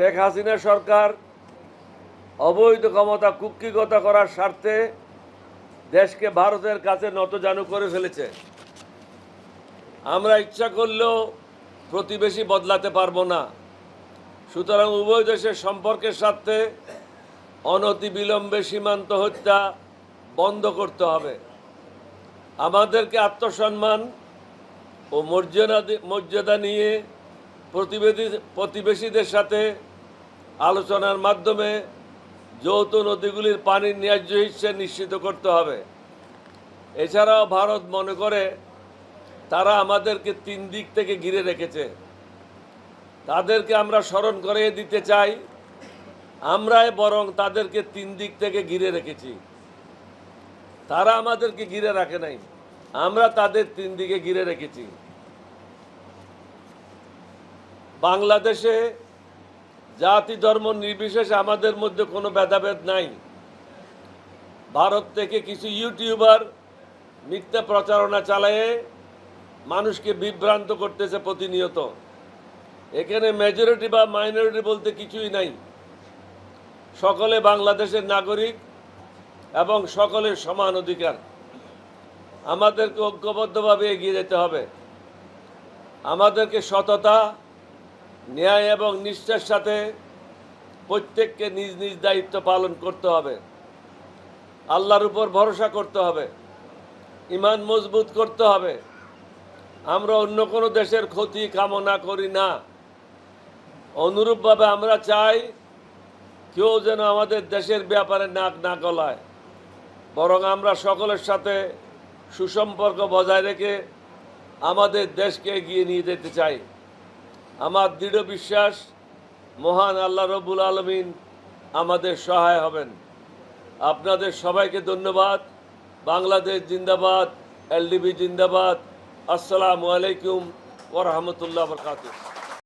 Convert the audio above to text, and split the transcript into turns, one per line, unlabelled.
শেখ হাসিনা সরকার অবৈধ ক্ষমতা কুক্ষিগত করার স্বার্থে দেশকে ভারতের কাছে নতজানু করে ফেলেছে। আমরা ইচ্ছা করলেও প্রতিবেশী বদলাতে পারব না। সুতরাং উভয় দেশের সম্পর্কের স্বার্থে অনতিবিলম্বে সীমান্ত হত্যা বন্ধ করতে হবে। আমাদেরকে আত্মসম্মান ও মর্যাদা মর্যাদা নিয়ে প্রতিবেদী প্রতিবেশীদের সাথে আলোচনার মাধ্যমে যৌথ নদীগুলির পানির ন্যায্য হিসেবে নিশ্চিত করতে হবে। এছাড়াও ভারত মনে করে তারা আমাদেরকে তিন দিক থেকে ঘিরে রেখেছে। তাদেরকে আমরা স্মরণ করে দিতে চাই। আমরাই বরং তাদেরকে তিন দিক থেকে ঘিরে রেখেছি। তারা আমাদেরকে ঘিরে রাখে নাই। আমরা তাদের তিন দিকে ঘিরে রেখেছি। বাংলাদেশে জাতি, ধর্ম নির্বিশেষে আমাদের মধ্যে কোনো ভেদাভেদ নাই। ভারত থেকে কিছু ইউটিউবার মিথ্যা প্রচারণা চালায়ে মানুষকে বিভ্রান্ত করতেছে প্রতিনিয়ত। এখানে মেজরিটি বা মাইনরিটি বলতে কিছুই নাই। সকলে বাংলাদেশের নাগরিক এবং সকলের সমান অধিকার। আমাদেরকে ঐক্যবদ্ধভাবে এগিয়ে যেতে হবে। আমাদেরকে সততা ন্যায় এবং নিষ্ঠার সাথে প্রত্যেককে নিজ নিজ দায়িত্ব পালন করতে হবে। আল্লাহর উপর ভরসা করতে হবে। ইমান মজবুত করতে হবে। আমরা অন্য কোনো দেশের ক্ষতি কামনা করি না। অনুরূপভাবে আমরা চাই কেউ যেন আমাদের দেশের ব্যাপারে নাক না গলায়। বরং আমরা সকলের সাথে সুসম্পর্ক বজায় রেখে আমাদের দেশকে এগিয়ে নিয়ে যেতে চাই। আমার দৃঢ় বিশ্বাস, মহান আল্লাহ রবুল আলমিন আমাদের সহায় হবেন। আপনাদের সবাইকে ধন্যবাদ। বাংলাদেশ জিন্দাবাদ, এলডিবি জিন্দাবাদ। আসসালামু আলাইকুম ওরহামতুল্লাহ বরকাতুহ।